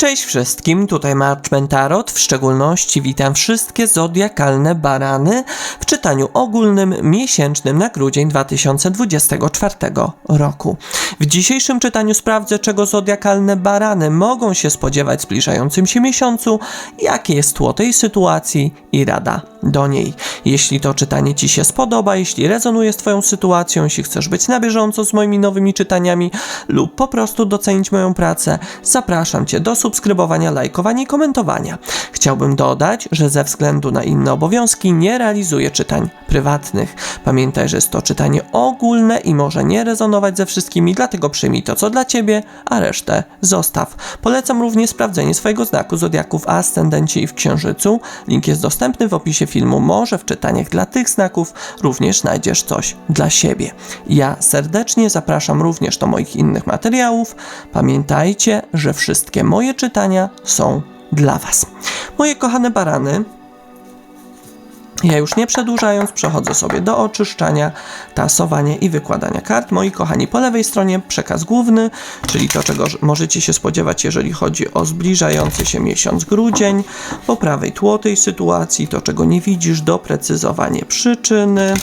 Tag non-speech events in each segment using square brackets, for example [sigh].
Cześć wszystkim, tutaj Marchman Tarot. W szczególności witam wszystkie zodiakalne barany w czytaniu ogólnym miesięcznym na grudzień 2024 roku. W dzisiejszym czytaniu sprawdzę, czego zodiakalne barany mogą się spodziewać w zbliżającym się miesiącu, jakie jest tło tej sytuacji i rada do niej. Jeśli to czytanie Ci się spodoba, jeśli rezonuje z Twoją sytuacją, jeśli chcesz być na bieżąco z moimi nowymi czytaniami lub po prostu docenić moją pracę, zapraszam Cię do subskrybowania, lajkowania i komentowania. Chciałbym dodać, że ze względu na inne obowiązki nie realizuję czytań prywatnych. Pamiętaj, że jest to czytanie ogólne i może nie rezonować ze wszystkimi, dlatego przyjmij to, co dla Ciebie, a resztę zostaw. Polecam również sprawdzenie swojego znaku zodiaków w ascendencie i w księżycu. Link jest dostępny w opisie filmu. Może w czytaniach dla tych znaków również znajdziesz coś dla siebie. Ja serdecznie zapraszam również do moich innych materiałów. Pamiętajcie, że wszystkie moje czytania są dla Was. Moje kochane barany, ja już nie przedłużając, przechodzę sobie do oczyszczania, tasowania i wykładania kart. Moi kochani, po lewej stronie przekaz główny, czyli to, czego możecie się spodziewać, jeżeli chodzi o zbliżający się miesiąc grudzień. Po prawej tło tej sytuacji, to, czego nie widzisz, doprecyzowanie przyczyny.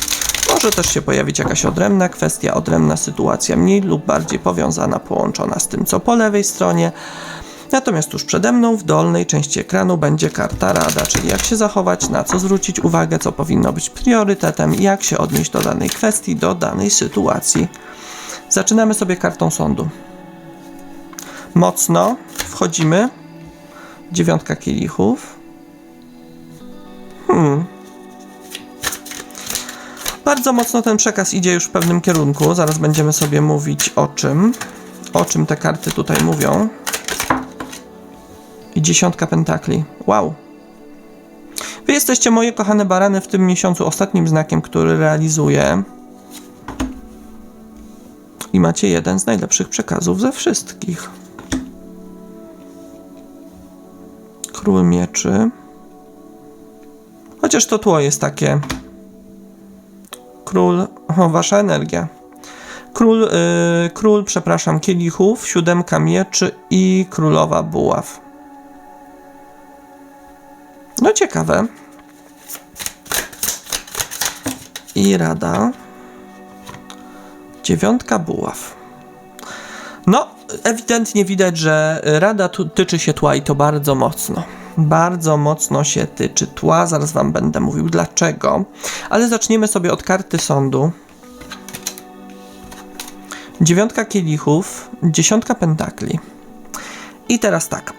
Może też się pojawić jakaś odrębna kwestia, odrębna sytuacja, mniej lub bardziej powiązana, połączona z tym, co po lewej stronie. Natomiast tuż przede mną w dolnej części ekranu będzie karta rada, czyli jak się zachować, na co zwrócić uwagę, co powinno być priorytetem i jak się odnieść do danej kwestii, do danej sytuacji. Zaczynamy sobie kartą sądu. Mocno wchodzimy. Dziewiątka kielichów. Hmm. Bardzo mocno ten przekaz idzie już w pewnym kierunku. Zaraz będziemy sobie mówić o czym. O czym te karty tutaj mówią. I dziesiątka pentakli. Wow. Wy jesteście moje kochane barany w tym miesiącu ostatnim znakiem, który realizuję. I macie jeden z najlepszych przekazów ze wszystkich. Król mieczy. Chociaż to tło jest takie. Król. O, wasza energia. Król, yy, król, przepraszam, kielichów, siódemka mieczy i królowa buław. No ciekawe. I rada. Dziewiątka buław. No, ewidentnie widać, że rada tu tyczy się tła i to bardzo mocno. Bardzo mocno się tyczy tła. Zaraz Wam będę mówił dlaczego. Ale zaczniemy sobie od karty sądu. Dziewiątka kielichów, dziesiątka pentakli. I teraz tak.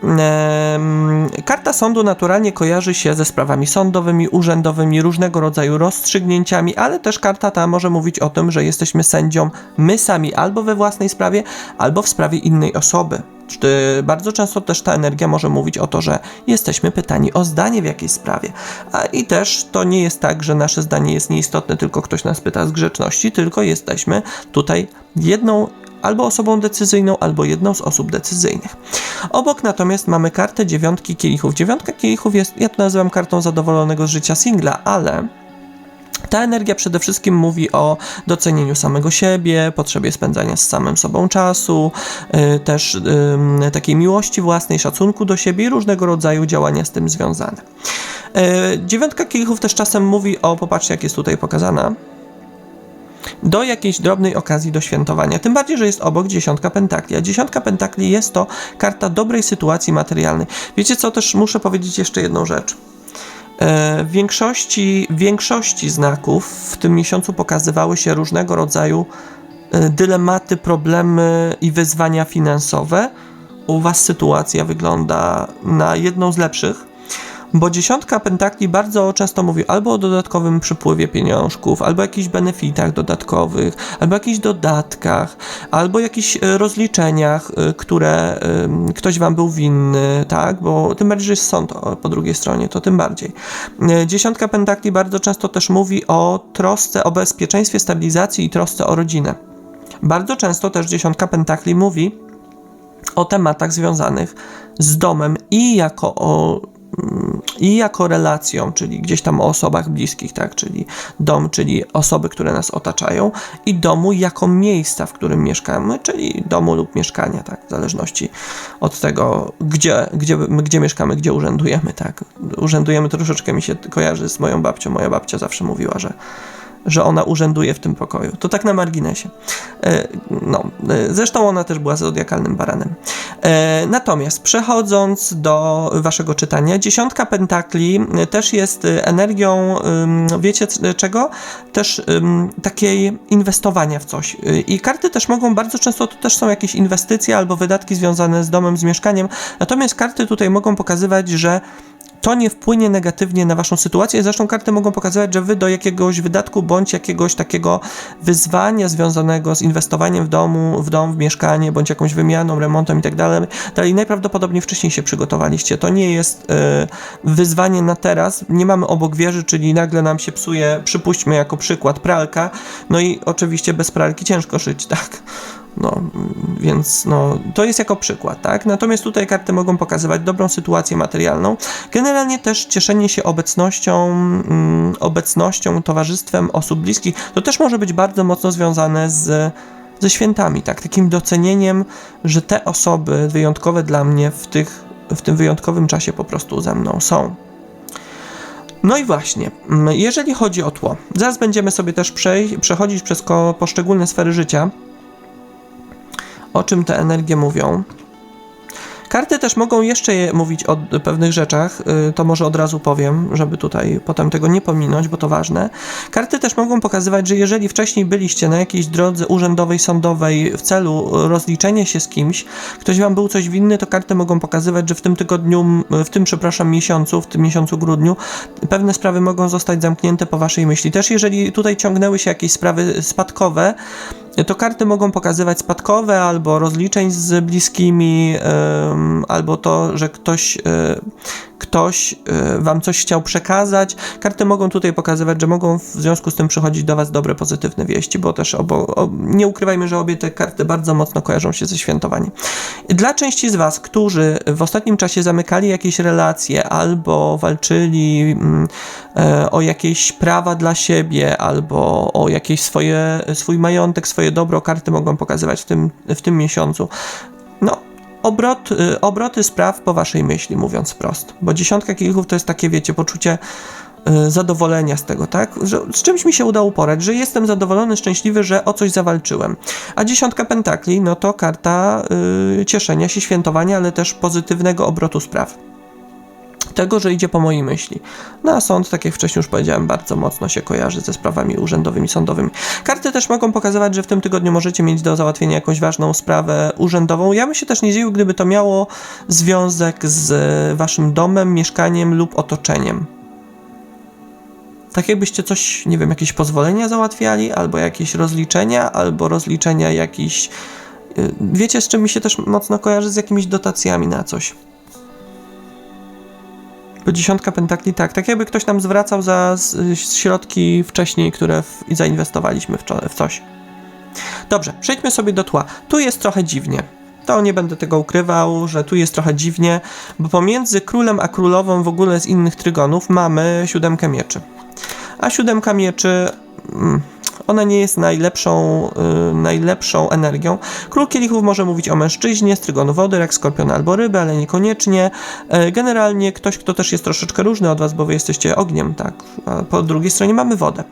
karta sądu naturalnie kojarzy się ze sprawami sądowymi, urzędowymi, różnego rodzaju rozstrzygnięciami, ale też karta ta może mówić o tym, że jesteśmy sędzią my sami albo we własnej sprawie, albo w sprawie innej osoby. Bardzo często też ta energia może mówić o to, że jesteśmy pytani o zdanie w jakiejś sprawie. A i też to nie jest tak, że nasze zdanie jest nieistotne, tylko ktoś nas pyta z grzeczności, tylko jesteśmy tutaj jedną albo osobą decyzyjną, albo jedną z osób decyzyjnych. Obok natomiast mamy kartę dziewiątki kielichów. Dziewiątka kielichów jest, ja to nazywam kartą zadowolonego z życia singla, ale ta energia przede wszystkim mówi o docenieniu samego siebie, potrzebie spędzania z samym sobą czasu, y, też y, takiej miłości własnej, szacunku do siebie i różnego rodzaju działania z tym związane. Y, dziewiątka kielichów też czasem mówi o, popatrzcie jak jest tutaj pokazana, do jakiejś drobnej okazji do świętowania. Tym bardziej, że jest obok dziesiątka pentakli. A dziesiątka pentakli jest to karta dobrej sytuacji materialnej. Wiecie co, też muszę powiedzieć jeszcze jedną rzecz. E, W większości, większości znaków w tym miesiącu pokazywały się różnego rodzaju e, dylematy, problemy i wyzwania finansowe. U Was sytuacja wygląda na jedną z lepszych, bo dziesiątka pentakli bardzo często mówi albo o dodatkowym przypływie pieniążków, albo jakichś benefitach dodatkowych, albo jakichś dodatkach, albo jakichś e, rozliczeniach, e, które ktoś wam był winny, tak? Bo tym bardziej, że jest sąd po drugiej stronie, to tym bardziej. E, Dziesiątka pentakli bardzo często też mówi o trosce, o bezpieczeństwie, stabilizacji i trosce o rodzinę. Bardzo często też dziesiątka pentakli mówi o tematach związanych z domem i jako o i jako relacją, czyli gdzieś tam o osobach bliskich, tak, czyli dom, czyli osoby, które nas otaczają, i domu jako miejsca, w którym mieszkamy, czyli domu lub mieszkania, tak, w zależności od tego, gdzie, gdzie, gdzie mieszkamy, gdzie urzędujemy, tak. Urzędujemy troszeczkę mi się kojarzy z moją babcią. Moja babcia zawsze mówiła, że że ona urzęduje w tym pokoju. To tak na marginesie. E, no, e, zresztą ona też była zodiakalnym baranem. E, natomiast przechodząc do waszego czytania, dziesiątka pentakli też jest energią, wiecie czego? Też takiej inwestowania w coś. I karty też mogą bardzo często, to też są jakieś inwestycje albo wydatki związane z domem, z mieszkaniem. Natomiast karty tutaj mogą pokazywać, że to nie wpłynie negatywnie na waszą sytuację. Zresztą karty mogą pokazywać, że wy do jakiegoś wydatku bądź jakiegoś takiego wyzwania związanego z inwestowaniem w domu, w dom, w mieszkanie, bądź jakąś wymianą, remontem i tak dalej, najprawdopodobniej wcześniej się przygotowaliście. To nie jest y, wyzwanie na teraz. Nie mamy obok wieży, czyli nagle nam się psuje, przypuśćmy jako przykład, pralka. No i oczywiście bez pralki ciężko żyć, [laughs] tak? No, więc no, to jest jako przykład, tak? Natomiast tutaj karty mogą pokazywać dobrą sytuację materialną. Generalnie też cieszenie się obecnością, mm, obecnością, towarzystwem osób bliskich, to też może być bardzo mocno związane z, ze świętami, tak? Takim docenieniem, że te osoby wyjątkowe dla mnie w, tych, w tym wyjątkowym czasie po prostu ze mną są. No i właśnie, mm, jeżeli chodzi o tło, zaraz będziemy sobie też przechodzić przez poszczególne sfery życia o czym te energie mówią. Karty też mogą jeszcze mówić o pewnych rzeczach, y, to może od razu powiem, żeby tutaj potem tego nie pominąć, bo to ważne. Karty też mogą pokazywać, że jeżeli wcześniej byliście na jakiejś drodze urzędowej, sądowej w celu rozliczenia się z kimś, ktoś wam był coś winny, to karty mogą pokazywać, że w tym tygodniu, w tym, przepraszam, miesiącu, w tym miesiącu grudniu, pewne sprawy mogą zostać zamknięte po waszej myśli. Też jeżeli tutaj ciągnęły się jakieś sprawy spadkowe, to karty mogą pokazywać spadkowe albo rozliczeń z bliskimi, albo to, że ktoś, e, ktoś e, wam coś chciał przekazać. Karty mogą tutaj pokazywać, że mogą w związku z tym przychodzić do was dobre, pozytywne wieści, bo też obo, nie ukrywajmy, że obie te karty bardzo mocno kojarzą się ze świętowaniem. Dla części z was, którzy w ostatnim czasie zamykali jakieś relacje albo walczyli mm, e, o jakieś prawa dla siebie, albo o jakieś swoje, swój majątek, swoje dobro, karty mogą pokazywać w tym, w tym miesiącu. No, obrot, y, obroty spraw po waszej myśli, mówiąc wprost. Bo dziesiątka kielichów to jest takie, wiecie, poczucie y, zadowolenia z tego, tak? Że z czymś mi się udało porać, że jestem zadowolony, szczęśliwy, że o coś zawalczyłem. A dziesiątka pentakli, no to karta yy, cieszenia się, świętowania, ale też pozytywnego obrotu spraw tego, że idzie po mojej myśli. No a sąd, tak jak wcześniej już powiedziałem, bardzo mocno się kojarzy ze sprawami urzędowymi, sądowymi. Karty też mogą pokazywać, że w tym tygodniu możecie mieć do załatwienia jakąś ważną sprawę urzędową. Ja bym się też nie dziwił, gdyby to miało związek z waszym domem, mieszkaniem lub otoczeniem. Tak jakbyście coś, nie wiem, jakieś pozwolenia załatwiali, albo jakieś rozliczenia, albo rozliczenia jakichś. Y, wiecie, z czym mi się też mocno kojarzy? Z jakimiś dotacjami na coś. Bo dziesiątka pentakli, tak, tak jakby ktoś nam zwracał za środki wcześniej, które w, zainwestowaliśmy w, w coś. Dobrze, przejdźmy sobie do tła. Tu jest trochę dziwnie. To nie będę tego ukrywał, że tu jest trochę dziwnie, bo pomiędzy królem a królową w ogóle z innych trygonów mamy siódemkę mieczy. A siódemka mieczy. Mm, ona nie jest najlepszą, yy, najlepszą energią. Król kielichów może mówić o mężczyźnie, strygonu wody, jak skorpion albo ryby, ale niekoniecznie. Yy, generalnie ktoś, kto też jest troszeczkę różny od was, bo wy jesteście ogniem, tak. A po drugiej stronie mamy wodę.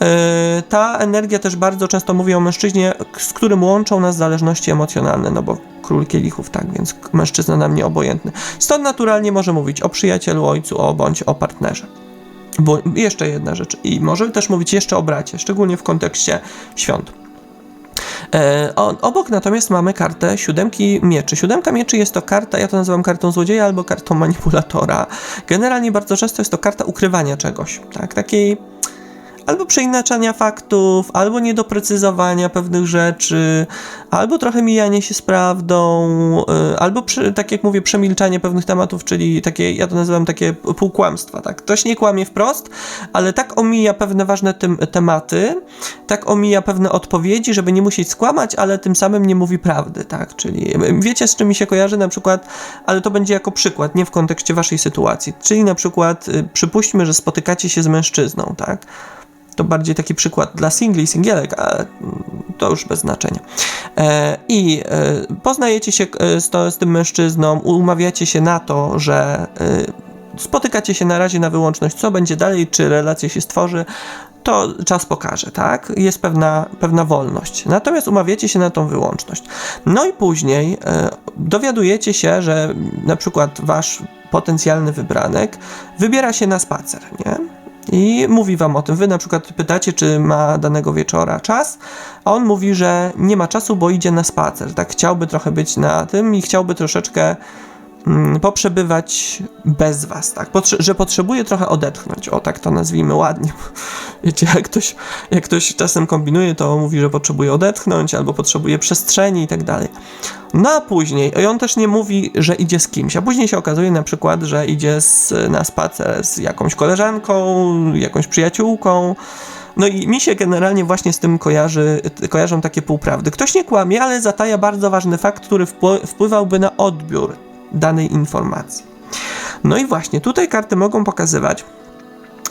Yy, ta energia też bardzo często mówi o mężczyźnie, z którym łączą nas zależności emocjonalne, no bo król kielichów, tak, więc mężczyzna nam nie obojętny. Stąd naturalnie może mówić o przyjacielu, ojcu, o bądź o partnerze. Bo jeszcze jedna rzecz, i może też mówić jeszcze o bracie, szczególnie w kontekście świąt. E, obok natomiast mamy kartę siódemki mieczy. Siódemka mieczy jest to karta, ja to nazywam kartą złodzieja albo kartą manipulatora. Generalnie bardzo często jest to karta ukrywania czegoś, tak, takiej albo przeinaczania faktów, albo niedoprecyzowania pewnych rzeczy, albo trochę mijanie się z prawdą, y, albo przy, tak jak mówię, przemilczanie pewnych tematów, czyli takie, ja to nazywam takie półkłamstwa, tak? Ktoś nie kłamie wprost, ale tak omija pewne ważne tym, tematy, tak omija pewne odpowiedzi, żeby nie musieć skłamać, ale tym samym nie mówi prawdy, tak? Czyli wiecie, z czym mi się kojarzy na przykład, ale to będzie jako przykład, nie w kontekście waszej sytuacji. Czyli na przykład y, przypuśćmy, że spotykacie się z mężczyzną, tak? To bardziej taki przykład dla singli, singielek, ale to już bez znaczenia. E, I e, poznajecie się e, z, to, z tym mężczyzną, umawiacie się na to, że spotykacie się na razie na wyłączność, co będzie dalej, czy relacja się stworzy, to czas pokaże, tak? Jest pewna, pewna wolność. Natomiast umawiacie się na tą wyłączność. No i później dowiadujecie się, że na przykład wasz potencjalny wybranek wybiera się na spacer, nie? I mówi wam o tym. Wy na przykład pytacie, czy ma danego wieczora czas, a on mówi, że nie ma czasu, bo idzie na spacer. Tak, chciałby trochę być na tym i chciałby troszeczkę poprzebywać bez was, tak? Potrze- że potrzebuje trochę odetchnąć, o tak to nazwijmy ładnie. [laughs] Wiecie, jak ktoś, jak ktoś czasem kombinuje, to mówi, że potrzebuje odetchnąć albo potrzebuje przestrzeni i tak dalej. No a później, i on też nie mówi, że idzie z kimś, a później się okazuje na przykład, że idzie z, na spacer z jakąś koleżanką, jakąś przyjaciółką. No i mi się generalnie właśnie z tym kojarzy, kojarzą takie półprawdy. Ktoś nie kłamie, ale zataja bardzo ważny fakt, który wpły- wpływał na odbiór danej informacji. No i właśnie tutaj karty mogą pokazywać,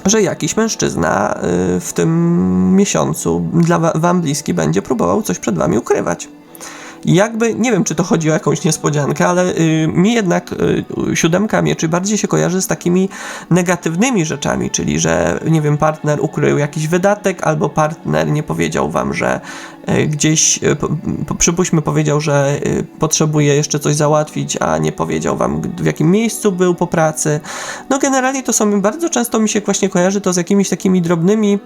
że jakiś mężczyzna y, w tym miesiącu dla wa- wam bliski będzie próbował coś przed wami ukrywać. Jakby, nie wiem, czy to chodzi o jakąś niespodziankę, ale y, mi jednak y, siódemka mieczy bardziej się kojarzy z takimi negatywnymi rzeczami, czyli że, nie wiem, partner ukrył jakiś wydatek, albo partner nie powiedział wam, że y, gdzieś, y, po, przypuśćmy, powiedział, że y, potrzebuje jeszcze coś załatwić, a nie powiedział wam, w jakim miejscu był po pracy. No generalnie to są, bardzo często mi się właśnie kojarzy to z jakimiś takimi drobnymi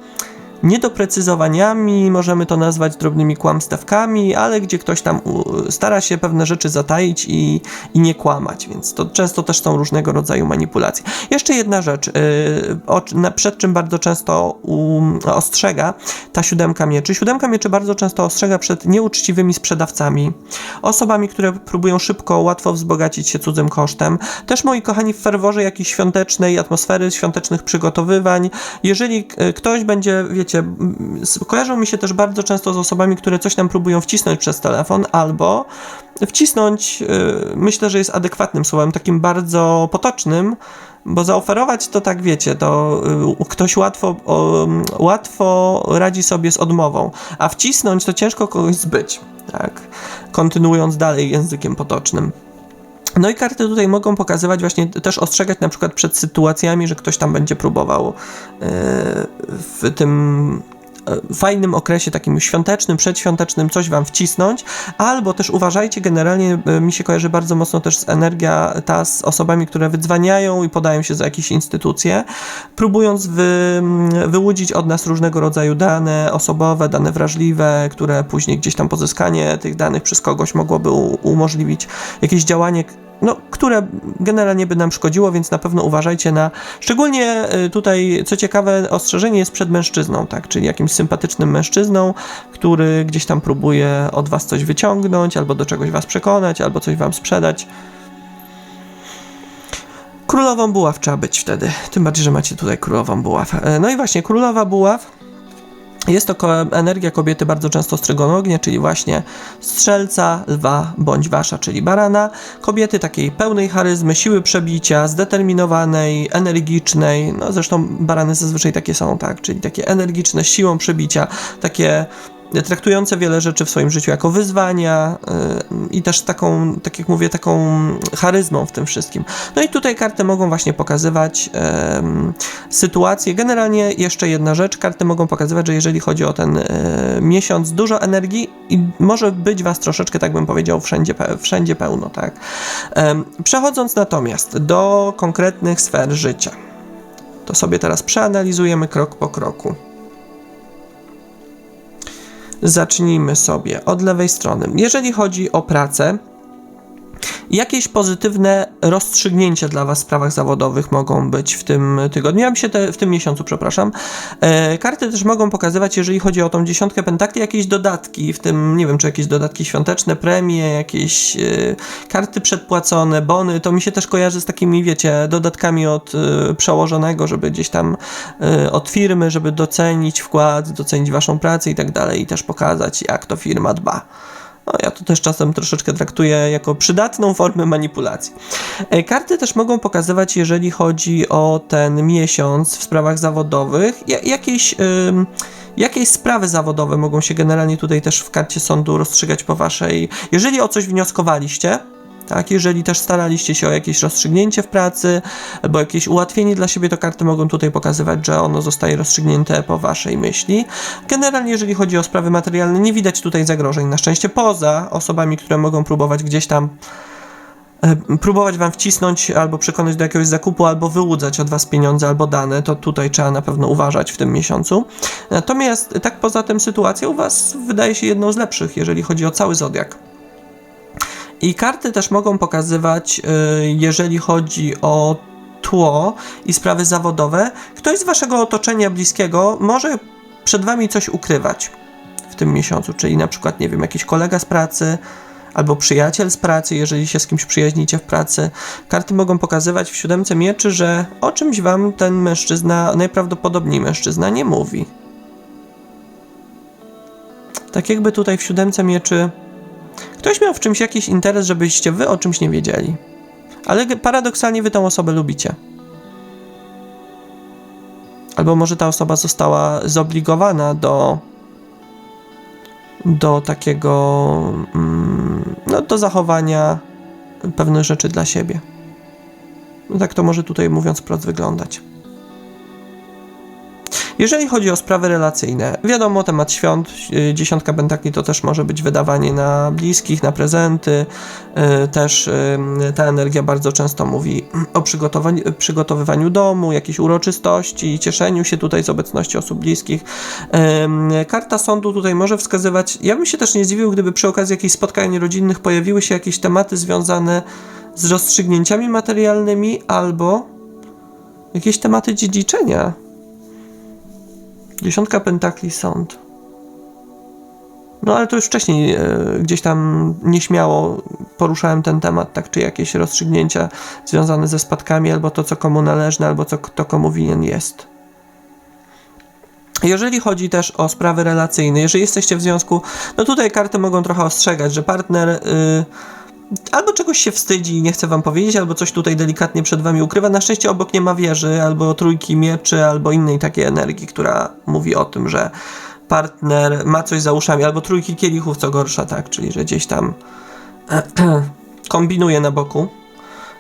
niedoprecyzowaniami, możemy to nazwać drobnymi kłamstewkami, ale gdzie ktoś tam stara się pewne rzeczy zataić i, i nie kłamać, więc to często też są różnego rodzaju manipulacje. Jeszcze jedna rzecz, na, przed czym bardzo często ostrzega ta siódemka mieczy. Siódemka mieczy bardzo często ostrzega przed nieuczciwymi sprzedawcami, osobami, które próbują szybko, łatwo wzbogacić się cudzym kosztem. Też moi kochani w ferworze jakiejś świątecznej atmosfery, świątecznych przygotowywań, jeżeli k- ktoś będzie, wiecie, s- kojarzą mi się też bardzo często z osobami, które coś tam próbują wcisnąć przez telefon, albo wcisnąć, y, myślę, że jest adekwatnym słowem, takim bardzo potocznym, bo zaoferować to tak wiecie, to y, ktoś łatwo, łatwo radzi sobie z odmową, a wcisnąć to ciężko kogoś zbyć, tak? Kontynuując dalej językiem potocznym. No i karty tutaj mogą pokazywać właśnie też ostrzegać na przykład przed sytuacjami, że ktoś tam będzie próbował e, w tym e, fajnym okresie takim świątecznym, przedświątecznym coś wam wcisnąć, albo też uważajcie, generalnie e, mi się kojarzy bardzo mocno też z energia ta z osobami, które wydzwaniają i podają się za jakieś instytucje, próbując wy, wyłudzić od nas różnego rodzaju dane osobowe, dane wrażliwe, które później gdzieś tam pozyskanie tych danych przez kogoś mogłoby umożliwić jakieś działanie, no, które generalnie by nam szkodziło, więc na pewno uważajcie na. Szczególnie y, tutaj, co ciekawe, ostrzeżenie jest przed mężczyzną, tak? Czyli jakimś sympatycznym mężczyzną, który gdzieś tam próbuje od was coś wyciągnąć, albo do czegoś was przekonać, albo coś wam sprzedać. Królową buław trzeba być wtedy. Tym bardziej, że macie tutaj królową buław. E, No i właśnie, królowa buław. Jest to energia kobiety bardzo często strygonognie, czyli właśnie strzelca, lwa bądź wasza, czyli barana. Kobiety takiej pełnej charyzmy, siły przebicia, zdeterminowanej, energicznej. No zresztą barany zazwyczaj takie są, tak? Czyli takie energiczne, z siłą przebicia, takie traktujące wiele rzeczy w swoim życiu jako wyzwania yy, i też taką, tak jak mówię, taką charyzmą w tym wszystkim. No i tutaj karty mogą właśnie pokazywać sytuację. Generalnie jeszcze jedna rzecz, karty mogą pokazywać, że jeżeli chodzi o ten e, miesiąc, dużo energii i może być was troszeczkę, tak bym powiedział, wszędzie, wszędzie pełno, tak? Przechodząc natomiast do konkretnych sfer życia, to sobie teraz przeanalizujemy krok po kroku. Zacznijmy sobie od lewej strony. Jeżeli chodzi o pracę, Jakieś pozytywne rozstrzygnięcia dla Was w sprawach zawodowych mogą być w tym tygodniu, ja się te, w tym miesiącu, przepraszam. E, karty też mogą pokazywać, jeżeli chodzi o tą dziesiątkę pentakli, jakieś dodatki, w tym, nie wiem, czy jakieś dodatki świąteczne, premie, jakieś e, karty przedpłacone, bony, to mi się też kojarzy z takimi, wiecie, dodatkami od e, przełożonego, żeby gdzieś tam e, od firmy, żeby docenić wkład, docenić Waszą pracę i tak dalej, i też pokazać, jak to firma dba. No, ja to też czasem troszeczkę traktuję jako przydatną formę manipulacji. E, Karty też mogą pokazywać, jeżeli chodzi o ten miesiąc w sprawach zawodowych, ja- jakieś, ym, jakieś sprawy zawodowe mogą się generalnie tutaj też w karcie sądu rozstrzygać po waszej. Jeżeli o coś wnioskowaliście, tak, jeżeli też staraliście się o jakieś rozstrzygnięcie w pracy albo jakieś ułatwienie dla siebie, to karty mogą tutaj pokazywać, że ono zostaje rozstrzygnięte po waszej myśli. Generalnie, jeżeli chodzi o sprawy materialne, nie widać tutaj zagrożeń. Na szczęście, poza osobami, które mogą próbować gdzieś tam e, próbować wam wcisnąć albo przekonać do jakiegoś zakupu, albo wyłudzać od was pieniądze albo dane, to tutaj trzeba na pewno uważać w tym miesiącu. Natomiast tak poza tym sytuacja u was wydaje się jedną z lepszych, jeżeli chodzi o cały zodiak. I karty też mogą pokazywać, y, jeżeli chodzi o tło i sprawy zawodowe, ktoś z waszego otoczenia bliskiego może przed wami coś ukrywać w tym miesiącu, czyli na przykład, nie wiem, jakiś kolega z pracy albo przyjaciel z pracy, jeżeli się z kimś przyjaźnicie w pracy. Karty mogą pokazywać w siódemce mieczy, że o czymś wam ten mężczyzna, najprawdopodobniej mężczyzna, nie mówi. Tak jakby tutaj w siódemce mieczy Ktoś miał w czymś jakiś interes, żebyście wy o czymś nie wiedzieli. Ale paradoksalnie wy tą osobę lubicie. Albo może ta osoba została zobligowana do do takiego mm, no, do zachowania pewnych rzeczy dla siebie. No tak to może tutaj mówiąc wprost wyglądać. Jeżeli chodzi o sprawy relacyjne, wiadomo, temat świąt, y, dziesiątka pentakli to też może być wydawanie na bliskich, na prezenty. y, Też y, ta energia bardzo często mówi o przygotowywaniu domu, jakiejś uroczystości, cieszeniu się tutaj z obecności osób bliskich. Karta sądu tutaj może wskazywać, ja bym się też nie zdziwił, gdyby przy okazji jakichś spotkań rodzinnych pojawiły się jakieś tematy związane z rozstrzygnięciami materialnymi albo jakieś tematy dziedziczenia. Dziesiątka pentakli sąd. No ale to już wcześniej e, gdzieś tam nieśmiało poruszałem ten temat, tak, czy jakieś rozstrzygnięcia związane ze spadkami, albo to, co komu należne, albo co kto komu winien jest. Jeżeli chodzi też o sprawy relacyjne, jeżeli jesteście w związku, no tutaj karty mogą trochę ostrzegać, że partner y, albo czegoś się wstydzi i nie chce wam powiedzieć, albo coś tutaj delikatnie przed wami ukrywa. Na szczęście obok nie ma wieży, albo trójki mieczy, albo innej takiej energii, która mówi o tym, że partner ma coś za uszami, albo trójki kielichów, co gorsza, tak, czyli że gdzieś tam [clears throat] kombinuje na boku.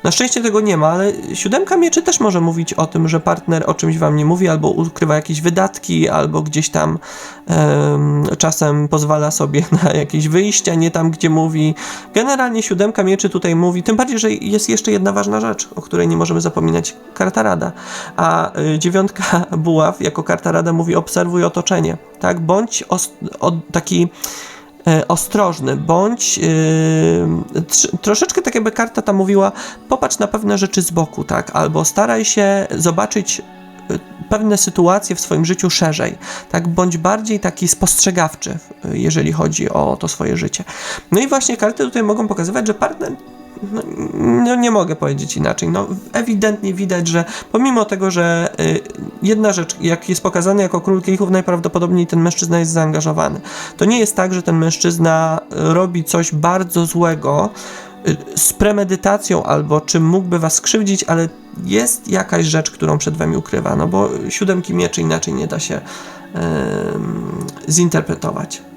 Na szczęście tego nie ma, ale siódemka mieczy też może mówić o tym, że partner o czymś wam nie mówi, albo ukrywa jakieś wydatki, albo gdzieś tam em, czasem pozwala sobie [laughs] na jakieś wyjścia, nie tam, gdzie mówi. Generalnie siódemka mieczy tutaj mówi, tym bardziej, że jest jeszcze jedna ważna rzecz, o której nie możemy zapominać, karta rada. A y, dziewiątka [laughs] buław jako karta rada mówi obserwuj otoczenie, tak? Bądź taki ostrożny, bądź yy, tr- troszeczkę tak jakby karta ta mówiła, popatrz na pewne rzeczy z boku, tak, albo staraj się zobaczyć y, pewne sytuacje w swoim życiu szerzej, tak, bądź bardziej taki spostrzegawczy, jeżeli chodzi o to swoje życie. No i właśnie karty tutaj mogą pokazywać, że partner no, no nie mogę powiedzieć inaczej. No, ewidentnie widać, że pomimo tego, że y, jedna rzecz, jak jest pokazany jako król kielichów, najprawdopodobniej ten mężczyzna jest zaangażowany. To nie jest tak, że ten mężczyzna y, robi coś bardzo złego y, z premedytacją albo czym mógłby was skrzywdzić, ale jest jakaś rzecz, którą przed wami ukrywa, no bo siódemki mieczy inaczej nie da się ym, zinterpretować.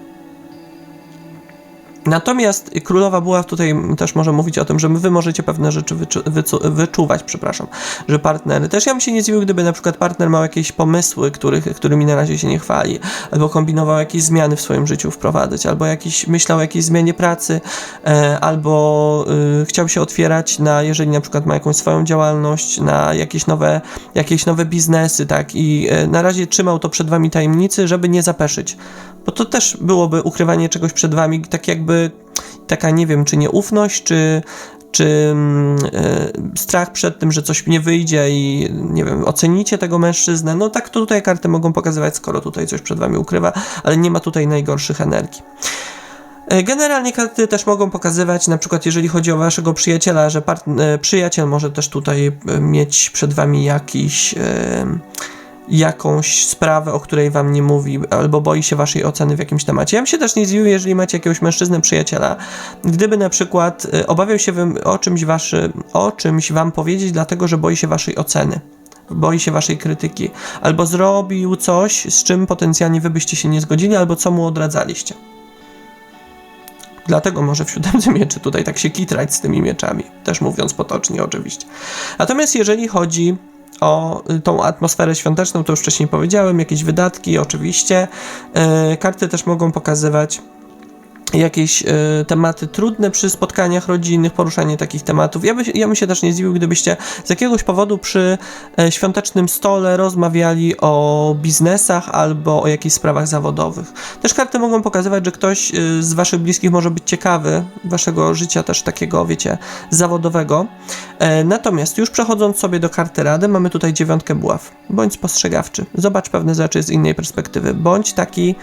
Natomiast królowa buław tutaj też może mówić o tym, że wy możecie pewne rzeczy wyczu- wyczuwać, przepraszam, że partner, też ja bym się nie zdziwił, gdyby na przykład partner miał jakieś pomysły, których, którymi na razie się nie chwali, albo kombinował jakieś zmiany w swoim życiu wprowadzać, albo jakiś, myślał o jakiejś zmianie pracy, e, albo y, chciał się otwierać na, jeżeli na przykład ma jakąś swoją działalność, na jakieś nowe, jakieś nowe biznesy, tak, i e, na razie trzymał to przed wami tajemnicy, żeby nie zapeszyć, bo to też byłoby ukrywanie czegoś przed wami, tak jakby taka, nie wiem, czy nieufność, czy czy e, strach przed tym, że coś nie wyjdzie i nie wiem, ocenicie tego mężczyznę, no tak to tutaj karty mogą pokazywać, skoro tutaj coś przed wami ukrywa, ale nie ma tutaj najgorszych energii. E, Generalnie karty też mogą pokazywać, na przykład jeżeli chodzi o waszego przyjaciela, że e, przyjaciel może też tutaj mieć przed wami jakiś, e, jakąś sprawę, o której wam nie mówi, albo boi się waszej oceny w jakimś temacie. Ja bym się też nie zdziwił, jeżeli macie jakiegoś mężczyznę, przyjaciela, gdyby na przykład e, obawiał się o czymś, waszy, o czymś wam powiedzieć, dlatego że boi się waszej oceny. Boi się waszej krytyki, albo zrobił coś, z czym potencjalnie wy byście się nie zgodzili, albo co mu odradzaliście. Dlatego może w siódemce mieczy tutaj tak się kitrać z tymi mieczami, też mówiąc potocznie oczywiście. Natomiast jeżeli chodzi o y, tą atmosferę świąteczną, to już wcześniej powiedziałem, jakieś wydatki oczywiście. Yy, karty też mogą pokazywać jakieś y, tematy trudne przy spotkaniach rodzinnych, poruszanie takich tematów. Ja, by, ja bym się też nie zdziwił, gdybyście z jakiegoś powodu przy e, świątecznym stole rozmawiali o biznesach albo o jakichś sprawach zawodowych. Też karty mogą pokazywać, że ktoś y, z waszych bliskich może być ciekawy waszego życia też takiego, wiecie, zawodowego. E, natomiast już przechodząc sobie do karty rady, mamy tutaj dziewiątkę buław. Bądź spostrzegawczy. Zobacz pewne rzeczy z innej perspektywy. Bądź taki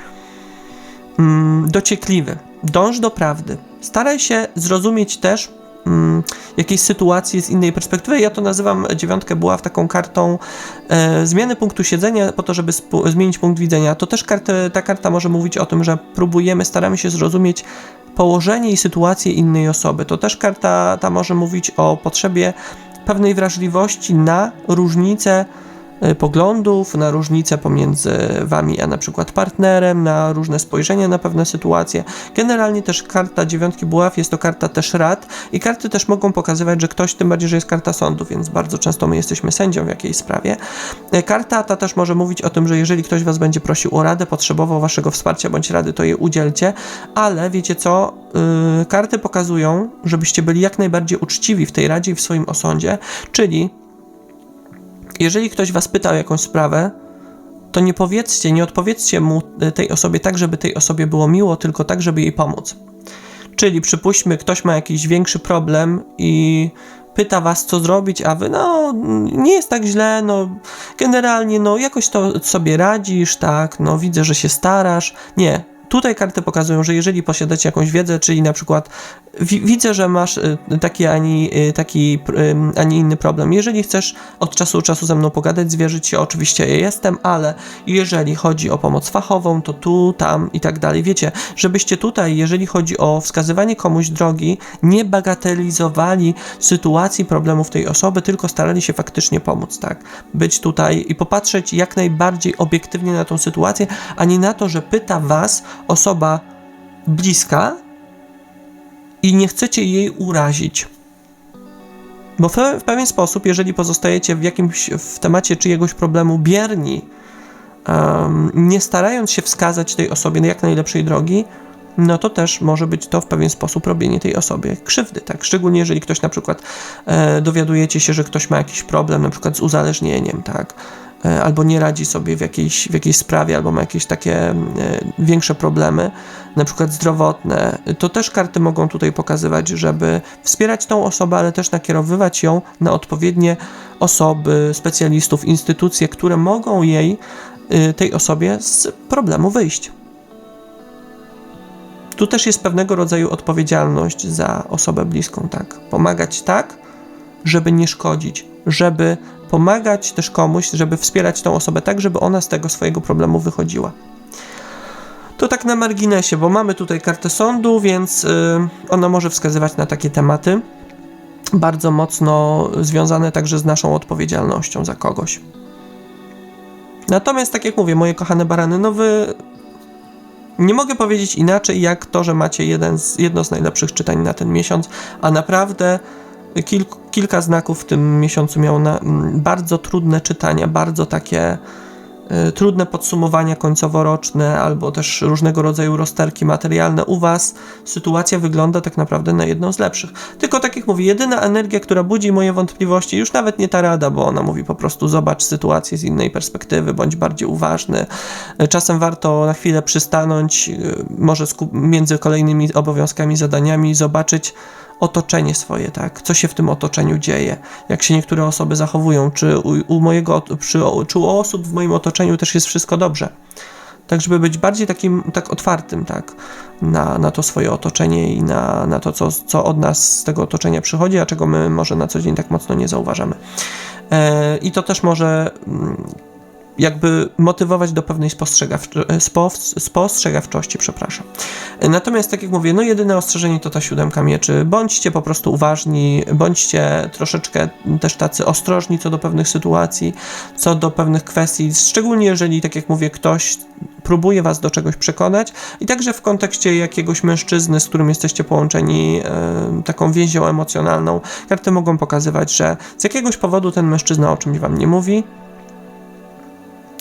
mm, dociekliwy. Dąż do prawdy. Staraj się zrozumieć też mm, jakieś sytuacje z innej perspektywy. Ja to nazywam dziewiątkę buław taką kartą e, zmiany punktu siedzenia po to, żeby zmienić punkt widzenia. To też ta karta może mówić o tym, że próbujemy, staramy się zrozumieć położenie i sytuację innej osoby. To też karta ta może mówić o potrzebie pewnej wrażliwości na różnice poglądów, na różnice pomiędzy wami a na przykład partnerem, na różne spojrzenia na pewne sytuacje. Generalnie też karta dziewiątki buław jest to karta też rad i karty też mogą pokazywać, że ktoś, tym bardziej, że jest karta sądu, więc bardzo często my jesteśmy sędzią w jakiejś sprawie. Y, Karta ta też może mówić o tym, że jeżeli ktoś was będzie prosił o radę, potrzebował waszego wsparcia bądź rady, to je udzielcie, ale wiecie co, Yy, karty pokazują, żebyście byli jak najbardziej uczciwi w tej radzie i w swoim osądzie, czyli jeżeli ktoś was pyta o jakąś sprawę, to nie powiedzcie, nie odpowiedzcie mu y, tej osobie tak, żeby tej osobie było miło, tylko tak, żeby jej pomóc. Czyli przypuśćmy, ktoś ma jakiś większy problem i pyta was, co zrobić, a wy, no, nie jest tak źle, no, generalnie, no, jakoś to sobie radzisz, tak, no, widzę, że się starasz. Nie. Tutaj karty pokazują, że jeżeli posiadacie jakąś wiedzę, czyli na przykład widzę, że masz y, taki ani, y, taki ani inny problem. Jeżeli chcesz od czasu do czasu ze mną pogadać, zwierzyć się, oczywiście ja jestem, ale jeżeli chodzi o pomoc fachową, to tu, tam i tak dalej. Wiecie, żebyście tutaj, jeżeli chodzi o wskazywanie komuś drogi, nie bagatelizowali sytuacji, problemów tej osoby, tylko starali się faktycznie pomóc, tak? Być tutaj i popatrzeć jak najbardziej obiektywnie na tą sytuację, a nie na to, że pyta was osoba bliska, i nie chcecie jej urazić. Bo w, pewien sposób, jeżeli pozostajecie w jakimś w temacie czyjegoś problemu bierni, em, nie starając się wskazać tej osobie jak najlepszej drogi, no to też może być to w pewien sposób robienie tej osobie krzywdy, tak? Szczególnie jeżeli ktoś na przykład e, dowiadujecie się, że ktoś ma jakiś problem, na przykład z uzależnieniem, tak? E, albo nie radzi sobie w jakiejś, w jakiejś sprawie, albo ma jakieś takie e, większe problemy, na przykład zdrowotne, to też karty mogą tutaj pokazywać, żeby wspierać tą osobę, ale też nakierowywać ją na odpowiednie osoby, specjalistów, instytucje, które mogą jej, y, tej osobie z problemu wyjść. Tu też jest pewnego rodzaju odpowiedzialność za osobę bliską, tak? Pomagać tak, żeby nie szkodzić, żeby pomagać też komuś, żeby wspierać tą osobę tak, żeby ona z tego swojego problemu wychodziła. To tak na marginesie, bo mamy tutaj kartę sądu, więc y, ona może wskazywać na takie tematy, bardzo mocno związane także z naszą odpowiedzialnością za kogoś. Natomiast, tak jak mówię, moje kochane barany, no wy. Nie mogę powiedzieć inaczej, jak to, że macie jeden z, jedno z najlepszych czytań na ten miesiąc, a naprawdę kil, kilka znaków w tym miesiącu miało na, bardzo trudne czytania, bardzo takie y, trudne podsumowania końcoworoczne, albo też różnego rodzaju rozterki materialne. U Was sytuacja wygląda tak naprawdę na jedną z lepszych. Tylko tak jak mówię, jedyna energia, która budzi moje wątpliwości, już nawet nie ta rada, bo ona mówi po prostu zobacz sytuację z innej perspektywy, bądź bardziej uważny. Y, Czasem warto na chwilę przystanąć, y, może między kolejnymi obowiązkami, zadaniami, zobaczyć otoczenie swoje, tak? Co się w tym otoczeniu dzieje, jak się niektóre osoby zachowują, czy u, u mojego, przy, czy u osób w moim otoczeniu też jest wszystko dobrze. Tak, żeby być bardziej takim, tak otwartym, tak, na, na to swoje otoczenie i na, na to, co, co od nas z tego otoczenia przychodzi, a czego my może na co dzień tak mocno nie zauważamy. E, I to też może mm, jakby motywować do pewnej spostrzegawczo- spo, spostrzegawczości, przepraszam. Natomiast, tak jak mówię, no jedyne ostrzeżenie to ta siódemka mieczy. Bądźcie po prostu uważni, bądźcie troszeczkę też tacy ostrożni co do pewnych sytuacji, co do pewnych kwestii, szczególnie jeżeli, tak jak mówię, ktoś próbuje was do czegoś przekonać i także w kontekście jakiegoś mężczyzny, z którym jesteście połączeni taką więzią emocjonalną, karty mogą pokazywać, że z jakiegoś powodu ten mężczyzna o czymś wam nie mówi,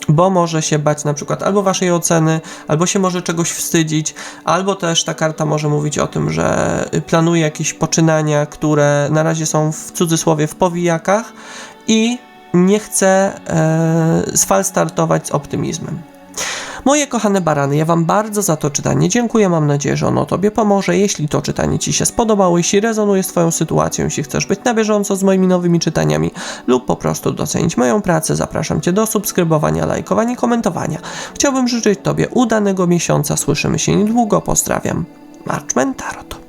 bo może się bać na przykład albo waszej oceny, albo się może czegoś wstydzić, albo też ta karta może mówić o tym, że planuje jakieś poczynania, które na razie są w cudzysłowie w powijakach i nie chce e, sfalstartować z optymizmem. Moje kochane barany, ja Wam bardzo za to czytanie dziękuję. Mam nadzieję, że ono Tobie pomoże. Jeśli to czytanie Ci się spodobało, jeśli rezonuje z Twoją sytuacją, jeśli chcesz być na bieżąco z moimi nowymi czytaniami lub po prostu docenić moją pracę, zapraszam Cię do subskrybowania, lajkowania i komentowania. Chciałbym życzyć Tobie udanego miesiąca. Słyszymy się niedługo. Pozdrawiam. Marczmen Tarot.